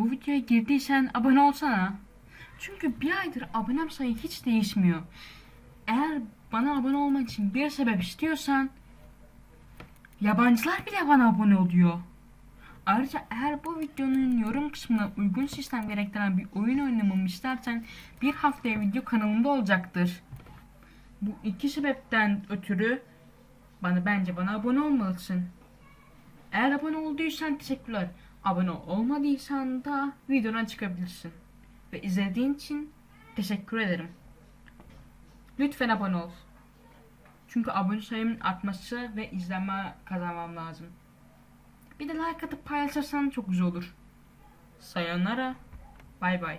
Bu videoya girdiysen abone olsana. Çünkü bir aydır abonem sayı hiç değişmiyor. Eğer bana abone olmak için bir sebep istiyorsan yabancılar bile bana abone oluyor. Ayrıca eğer bu videonun yorum kısmına uygun sistem gerektiren bir oyun oynamamı istersen bir haftaya video kanalımda olacaktır. Bu iki sebepten ötürü bana bence bana abone olmalısın. Eğer abone olduysan teşekkürler. Abone olmadıysan da videodan çıkabilirsin. Ve izlediğin için teşekkür ederim. Lütfen abone ol. Çünkü abone sayımın artması ve izlenme kazanmam lazım. Bir de like atıp paylaşırsan çok güzel olur. Sayonara. Bay bay.